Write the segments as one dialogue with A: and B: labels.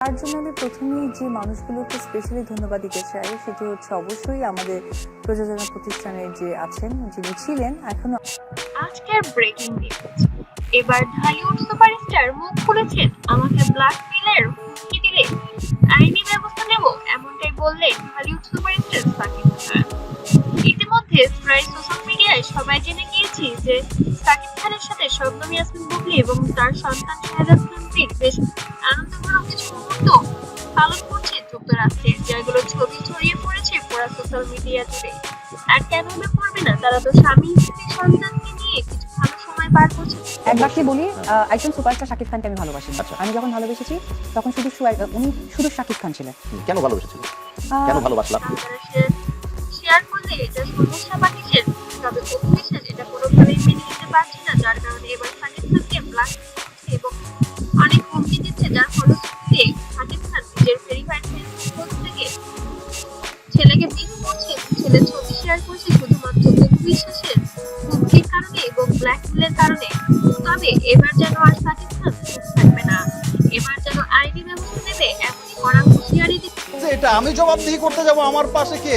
A: তার জন্য আমি প্রথমেই যে মানুষগুলোকে স্পেশালি ধন্যবাদ দিতে চাই, সেটি হচ্ছে অবশ্যই আমাদের প্রযোজনা প্রতিষ্ঠানের যে আছেন, যিনি ছিলেন, এখনও
B: আজকের ব্রেকিং নিউজ এবার ঢালিউড সুপারস্টার মুখ খুলেছেন আমাকে ব্ল্যাকমেইলের হুমকি দিলে। আইনি ব্যবস্থা নেব, এমনটাই বললেন ঢালিউড সুপারস্টার সাকিব খান। ইতিমধ্যে প্রায় মিডিয়ায় সবাই জেনে গিয়েছি যে সাকিব খানের সাথে শবনম ইয়াসমিন বুবলি এবং তার সন্তান শাহজাদ খানবীর বেশ আনন্দঘন কিছু মুহূর্ত পালন করছে যুক্তরাষ্ট্রে যেগুলো ছবি ছড়িয়ে পড়েছে পুরো সোশ্যাল মিডিয়া জুড়ে আর কেন বা করবে না? তারা তো স্বামী স্ত্রী সন্তানকে নিয়ে কিছু ভালো সময় পার করছে।
C: এক বাক্যে বলি আহ, একজন সুপারস্টার শাকিব খানকে আমি ভালোবাসি।
D: আচ্ছা।
C: আমি যখন ভালোবেসেছি তখন শুধু উনি শুধু শাকিব খান ছিলেন।
D: কেন ভালোবেসেছিল কেন ভালোবাসলাম?
B: শেয়ার করলে এটা সমস্যা বা কিসের তবে অভিষেক এটা কোনোভাবেই মেনে নিতে পারছে না, যার কারণে এবার সাকিব খানকে ব্ল্যাক এবং অনেক হুমকি দিচ্ছে, যার ফলশ্রুতিতে সাকিব খান নিজের ভেরিফাইড ফেসবুক থেকে ছেলেকে মিস করছে। ছেলের ছবি শেয়ার করছে, শুধুমাত্র অভিশ্বাসের হুমকির কারণে এবং ব্ল্যাকমেলের কারণে। তবে এবার যেন আর সাকিব খান থাকবে না। এবার যেন আইনি ব্যবস্থা নেবে, এমনই কড়া হুঁশিয়ারি দিচ্ছে।
E: যে এটা আমি জবাবদিহি করতে যাব আমার পাশে কে?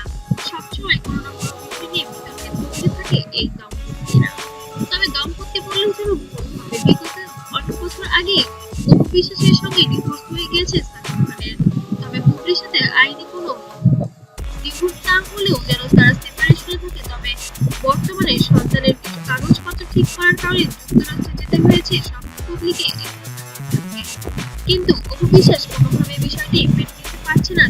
B: সন্তানের কাগজপত্র ঠিক করার কারণে যুক্তরাষ্ট্রে যেতে হয়েছে, সব বুবলিকে কিন্তু অপু বিশ্বাস কোনোভাবে বিষয়টি মেনে নিতে পারছে না।